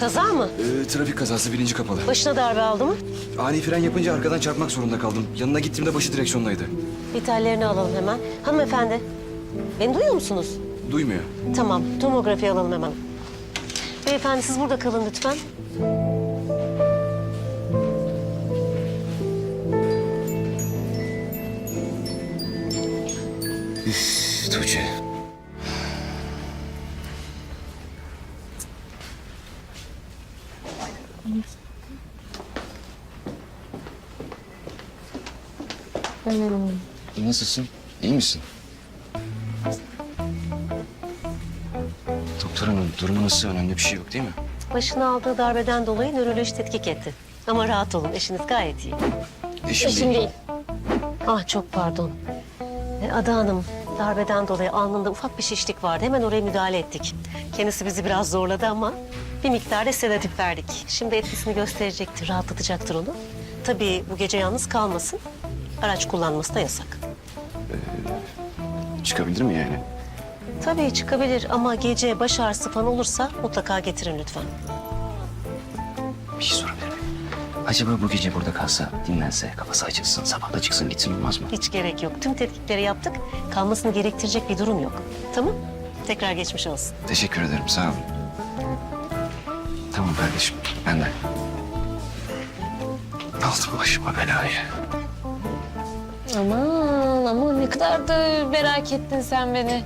Kaza mı? Ee, trafik kazası bilinci kapalı. Başına darbe aldı mı? Ani fren yapınca arkadan çarpmak zorunda kaldım. Yanına gittiğimde başı direksiyondaydı. Vitallerini alalım hemen. Hanımefendi, beni duyuyor musunuz? Duymuyor. Tamam, tomografi alalım hemen. Beyefendi siz burada kalın lütfen. Üf, Tuğçe. Nasılsın? İyi misin? Doktor hanım durumu nasıl? Önemli bir şey yok değil mi? Başına aldığı darbeden dolayı nöroloji tetkik etti. Ama rahat olun, eşiniz gayet iyi. Eşim, Eşim değil. Ah çok pardon. E, Ada Hanım, darbeden dolayı alnında ufak bir şişlik vardı. Hemen oraya müdahale ettik. Kendisi bizi biraz zorladı ama bir miktarda sedatif verdik. Şimdi etkisini gösterecektir, rahatlatacaktır onu. Tabii bu gece yalnız kalmasın. Araç kullanması da yasak. Çıkabilir mi yani? Tabii çıkabilir ama gece baş ağrısı falan olursa mutlaka getirin lütfen. Bir şey sorabilir miyim? Acaba bu gece burada kalsa, dinlense, kafası açılsın, sabah da çıksın gitsin olmaz mı? Hiç gerek yok. Tüm tetkikleri yaptık. Kalmasını gerektirecek bir durum yok. Tamam? Tekrar geçmiş olsun. Teşekkür ederim, sağ olun. Tamam kardeşim, ben de. Aldım başıma belayı. Aman aman ne kadar da merak ettin sen beni.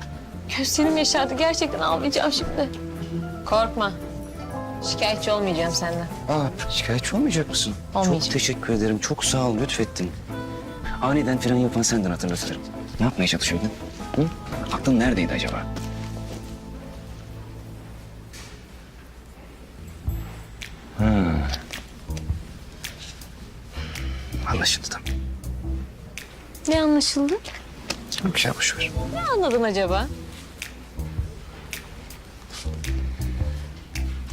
Gözlerim yaşardı gerçekten ağlayacağım şimdi. Korkma. Şikayetçi olmayacağım senden. Aa, şikayetçi olmayacak mısın? Olmayacağım. Çok teşekkür ederim, çok sağ ol, lütfettin. Aniden fren yapan sendin hatırlatırım. Ne yapmaya çalışıyordun? Hı? Aklın neredeydi acaba? Ha. Anlaşıldı tamam. Ne anlaşıldı? Bir şey boş ver. Ne anladın acaba?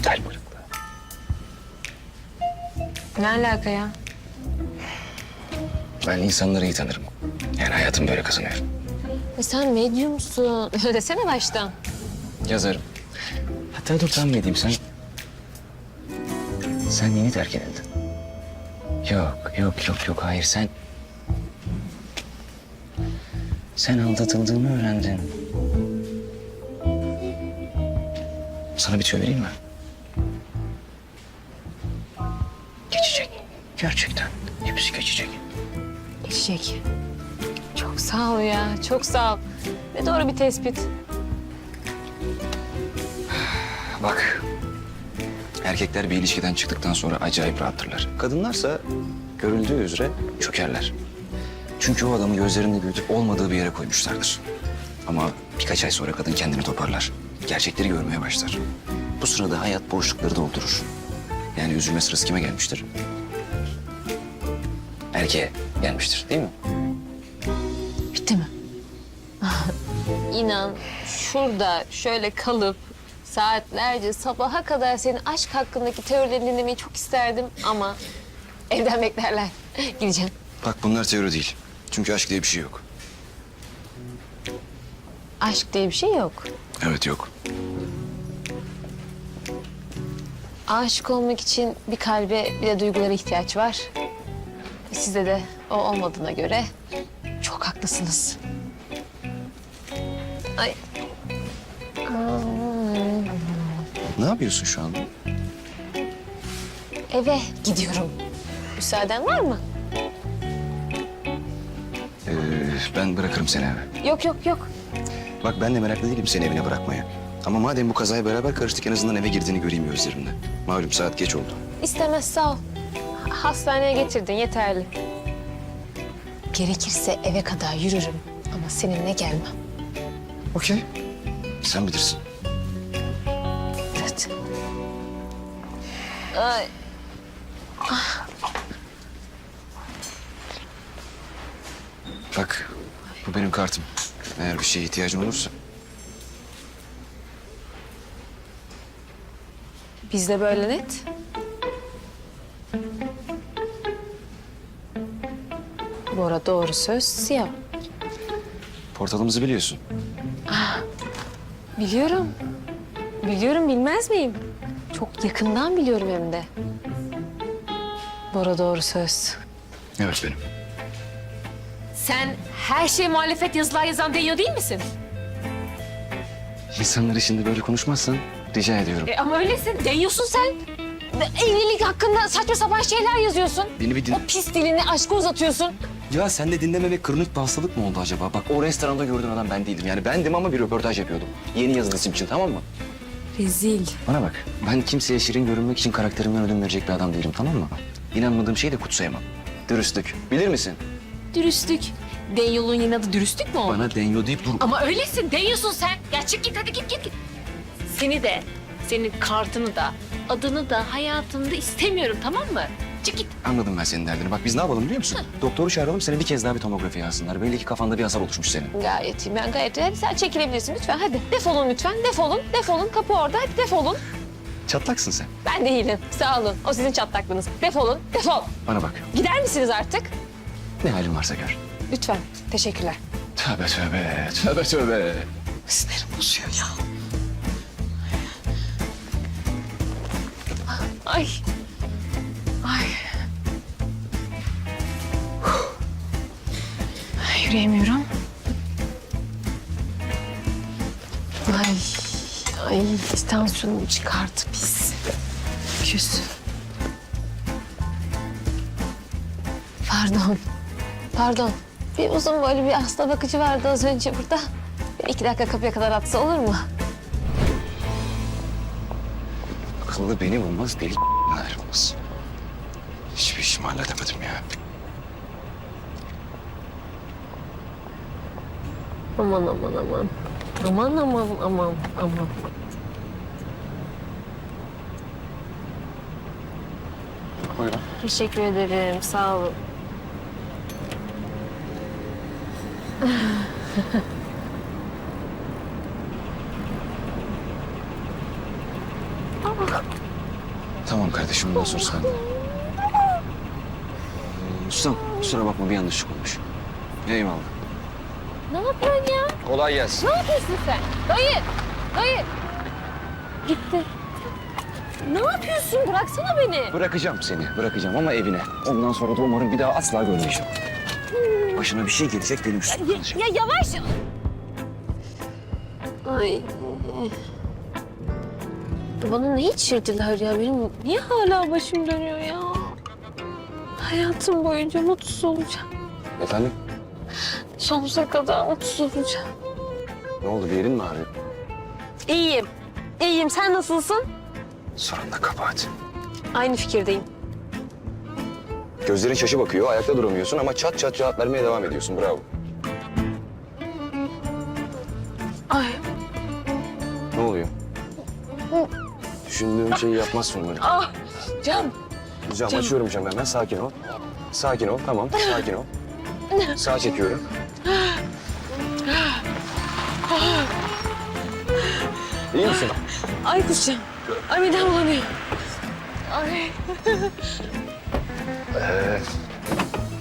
Tel bırakla. Ne alaka ya? Ben insanları iyi tanırım. Yani hayatım böyle kazanıyorum. E sen medyumsun. Öyle desene baştan. Yazarım. Hatta dur tahmin edeyim sen... Sen yeni terk edildin. Yok, yok, yok, yok. Hayır sen... Sen aldatıldığını öğrendin. Sana bir tüyo vereyim mi? Geçecek. Gerçekten. Hepsi geçecek. Geçecek. Çok sağ ol ya. Çok sağ ol. Ne doğru bir tespit. Bak. Erkekler bir ilişkiden çıktıktan sonra acayip rahattırlar. Kadınlarsa görüldüğü üzere çökerler. Çünkü o adamı gözlerinde büyütüp olmadığı bir yere koymuşlardır. Ama birkaç ay sonra kadın kendini toparlar. Gerçekleri görmeye başlar. Bu sırada hayat boşlukları doldurur. Yani üzülme sırası kime gelmiştir? Erkeğe gelmiştir değil mi? Bitti mi? İnan şurada şöyle kalıp saatlerce sabaha kadar senin aşk hakkındaki teorilerini dinlemeyi çok isterdim ama evden beklerler. Gideceğim. Bak bunlar teori değil. Çünkü aşk diye bir şey yok. Aşk diye bir şey yok. Evet yok. Aşık olmak için bir kalbe bir de duygulara ihtiyaç var. Sizde de o olmadığına göre çok haklısınız. Ay. Ne yapıyorsun şu anda? Eve gidiyorum. Müsaaden var mı? Ben bırakırım seni eve. Yok yok yok. Bak ben de meraklı değilim seni evine bırakmaya. Ama madem bu kazaya beraber karıştık en azından eve girdiğini göreyim gözlerimle. Malum saat geç oldu. İstemez sağ ol. Hastaneye getirdin yeterli. Gerekirse eve kadar yürürüm ama seninle gelmem. Okey. Sen bilirsin. Evet. Ay. Bak bu benim kartım. Eğer bir şeye ihtiyacın olursa. Bizde böyle net. Bora doğru söz siyah. Portalımızı biliyorsun. Biliyorum. Biliyorum bilmez miyim? Çok Yakından biliyorum hem de. Bora doğru söz. Evet benim. Sen her şeye muhalefet yazılar yazan Denyo değil misin? İnsanları şimdi böyle konuşmazsan rica ediyorum. E, ama öylesin. Denyosun sen. Evlilik hakkında saçma sapan şeyler yazıyorsun. Beni bir din... O pis dilini aşka uzatıyorsun. Ya sen de dinlememek kronik bir hastalık mı oldu acaba? Bak o restoranda gördüğün adam ben değildim. Yani bendim ama bir röportaj yapıyordum. Yeni yazılı isim için tamam mı? Rezil. Bana bak. Ben kimseye şirin görünmek için karakterimden ödün verecek bir adam değilim tamam mı? İnanmadığım şeyi de kutsayamam. Dürüstlük. Bilir misin? Dürüstlük. Denyo'nun yeni adı dürüstlük mü oldu? Bana denyo deyip dur. Ama öylesin. Denyosun sen. Ya çık git hadi git git. git. Seni de, senin kartını da, adını da hayatımda istemiyorum tamam mı? Çık git. Anladım ben senin derdini. Bak biz ne yapalım biliyor musun? Doktoru çağıralım seni bir kez daha bir tomografi yazsınlar. Belli ki kafanda bir hasar oluşmuş senin. Gayet iyi. Ben gayet iyi. Hadi sen çekilebilirsin lütfen. Hadi defolun lütfen. Defolun. Defolun. Kapı orada. Hadi defolun. Çatlaksın sen. Ben değilim. Sağ olun. O sizin çatlaklığınız. Defolun. Defol. Bana bak. Gider misiniz artık? Ne halin varsa gör. Lütfen. Teşekkürler. Tövbe tövbe. Tövbe tövbe. Sinirim bozuyor ya. Ay. Ay. Ay, Yürüyemiyorum. Ay. Ay. Tansiyonumu çıkarttı pis. Küs. Pardon. Pardon. Bir uzun böyle bir hasta bakıcı vardı az önce burada. Bir iki dakika kapıya kadar atsa olur mu? Akıllı beni bulmaz, deli ayrılmaz. Hiçbir işimi halledemedim ya. Aman aman aman. Aman aman aman aman. Buyurun. Teşekkür ederim. Sağ olun. Tamam kardeşim, bundan sonrası bende. Ee, Ustam, kusura bakma bir yanlışlık olmuş. Eyvallah. Ne yapıyorsun ya? Kolay gelsin. Ne yapıyorsun sen? Dayı! Dayı! Gitti. Ne yapıyorsun? Bıraksana beni. Bırakacağım seni, bırakacağım ama evine. Ondan sonra da umarım bir daha asla görmeyeceğim. Başına bir şey gelecek benim üstüme Ya, kalacak. ya yavaş. Ay. Bana ne içirdiler ya? Benim niye hala başım dönüyor ya? Hayatım boyunca mutsuz olacağım. Efendim? Sonsuza kadar mutsuz olacağım. Ne oldu, bir yerin mi ağrıyor? İyiyim. İyiyim. Sen nasılsın? Sorun da kabahat. Aynı fikirdeyim. Gözlerin şaşı bakıyor, ayakta duramıyorsun ama çat çat cevap vermeye devam ediyorsun. Bravo. Ay. Ne oluyor? Düşündüğüm şeyi yapmazsın umarım. Ah. Can. Cam Canım. açıyorum cam hemen. Sakin ol. Sakin ol. Tamam. Sakin ol. Sağ çekiyorum. İyi misin? Ay kusacağım. Ay midem bulanıyor. Ay.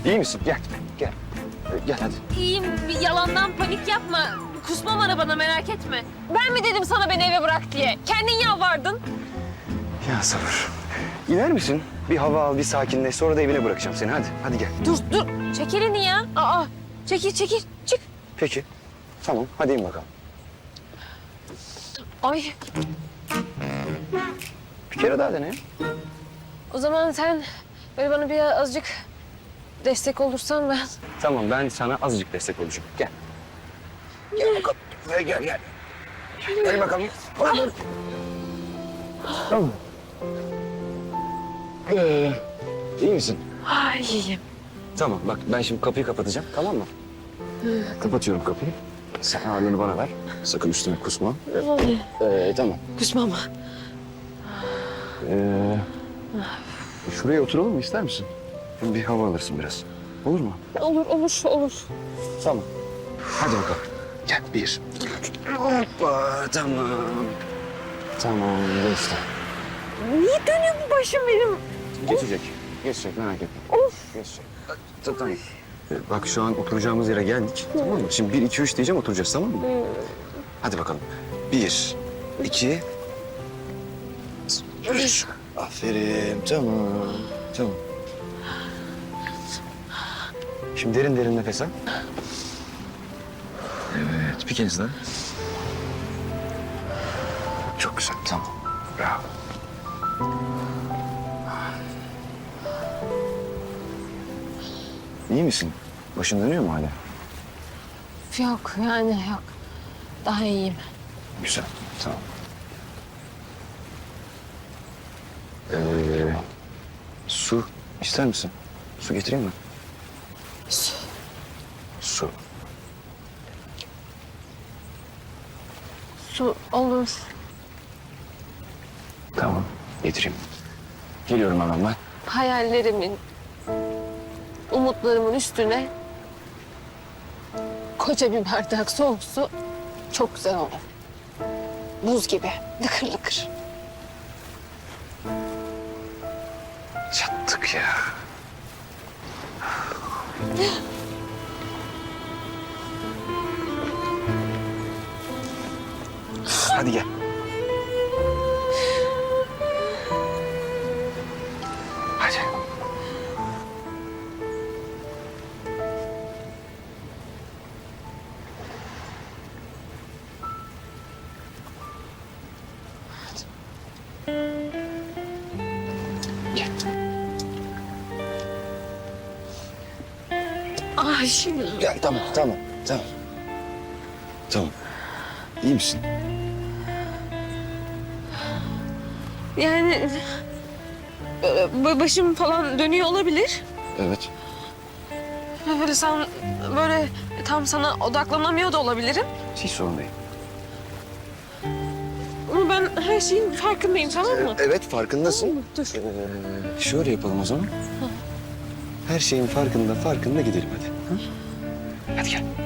İyi misin? Gel. Gel. Ee, Gel hadi. İyiyim. Bir yalandan panik yapma. Kusmam arabana merak etme. Ben mi dedim sana beni eve bırak diye? Kendin yalvardın. Ya sabır. İner misin? Bir hava al, bir sakinleş. Sonra da evine bırakacağım seni. Hadi. Hadi gel. Dur dur. Çek elini ya. Aa. Çekil çekil. Çık. Peki. Tamam. Hadi in bakalım. Ay. Bir kere daha dene. O zaman sen böyle bana bir azıcık destek olursan ben. Tamam. Ben sana azıcık destek olacağım. Gel. Gel bakalım. Gel gel gel. Gel bakalım. Tamam. Ee, iyi misin? Ay iyiyim. Tamam bak ben şimdi kapıyı kapatacağım tamam mı? Kapatıyorum kapıyı. Sen ağırlığını bana ver. Sakın üstüme kusma. Ee, tamam. Kusmam. Ee, şuraya oturalım mı ister misin? Hem Bir hava alırsın biraz. Olur mu? Olur olur olur. Tamam. Hadi bakalım. Gel bir, iki, üç. Hoppa tamam. Tamam geçti. Niye dönüyor bu başım benim? Geçecek. Geçecek merak etme. Of. Geçecek. Ta- Tamam. Ee, Bak şu an oturacağımız yere geldik. Tamam mı? Şimdi bir, iki, üç diyeceğim oturacağız tamam mı? Hadi bakalım. Bir, iki, Aferin. Tamam. Tamam. Şimdi derin derin nefes al. Evet. Bir kez daha. Çok güzel. Tamam. Bravo. İyi misin? Başın dönüyor mu hala? Yok yani yok. Daha iyiyim. Güzel. Tamam. Ee, su ister misin? Su getireyim mi? Su. Su. Su olur. Tamam. Getireyim. Geliyorum hemen ben. Hayallerimin, umutlarımın üstüne koca bir bardak soğuk su çok güzel olur. Buz gibi, lıkır lıkır. Ya. Hadi gel. Ay şimdi. Gel tamam tamam tamam. Tamam. İyi misin? Yani böyle başım falan dönüyor olabilir. Evet. Böyle sen böyle tam sana odaklanamıyor da olabilirim. Hiç sorun değil. Ama ben her şeyin farkındayım tamam mı? Evet farkındasın. Dur. Ee, şöyle yapalım o zaman. Her şeyin farkında farkında gidelim hadi. Hı? Hadi gel. Gel.